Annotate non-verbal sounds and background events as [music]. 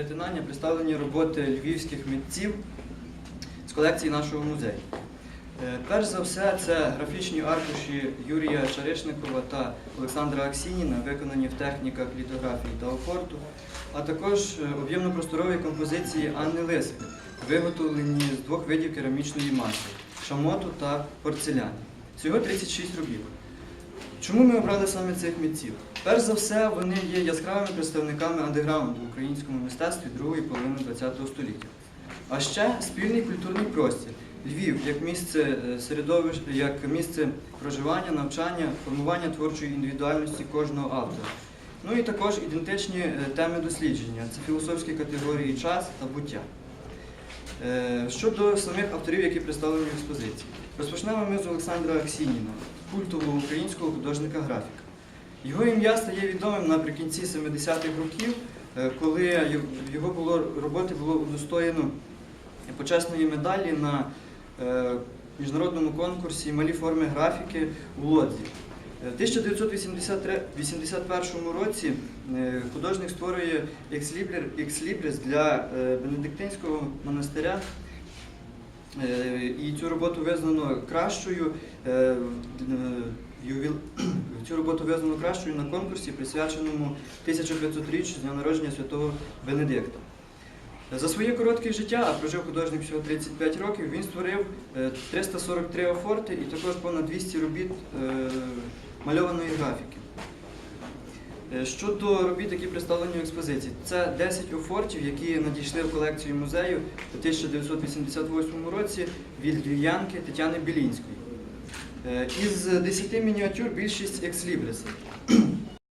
Перетинання представлені роботи львівських митців з колекції нашого музею. Е, Перш за все, це графічні аркуші Юрія Шаришникова та Олександра Аксініна, виконані в техніках літографії та офорту, а також е, об'ємно-просторові композиції Анни Лисик, виготовлені з двох видів керамічної маси шамоту та порцеляни. Всього 36 робіт. Чому ми обрали саме цих митців? Перш за все, вони є яскравими представниками андеграунду в українському мистецтві другої половини ХХ століття. А ще спільний культурний простір. Львів як місце е, як місце проживання, навчання, формування творчої індивідуальності кожного автора. Ну і також ідентичні е, теми дослідження це філософські категорії час та буття. Е, Щодо самих авторів, які представлені в експозиції, розпочнемо ми з Олександра Аксініна, культового українського художника-графіка. Його ім'я стає відомим наприкінці 70-х років, е, коли його було, роботи було удостоєно почесної медалі на е, міжнародному конкурсі Малі форми графіки у Лодзі. Е, В 1981 році художник створює екслібрис для Бенедиктинського монастиря. Е, І цю роботу визнано кращою. е, е, [clears throat] Цю роботу визнано кращою на конкурсі, присвяченому 1500-річчю з дня народження святого Бенедикта. За своє коротке життя, а прожив художник всього 35 років, він створив е, 343 офорти і також понад 200 робіт мальованої графіки. Е, Щодо робіт, які представлені в експозиції, це 10 офортів, які надійшли в колекцію музею у 1988 році від львів'янки Тетяни Білінської. Е, Із 10 мініатюр більшість екслібрисів.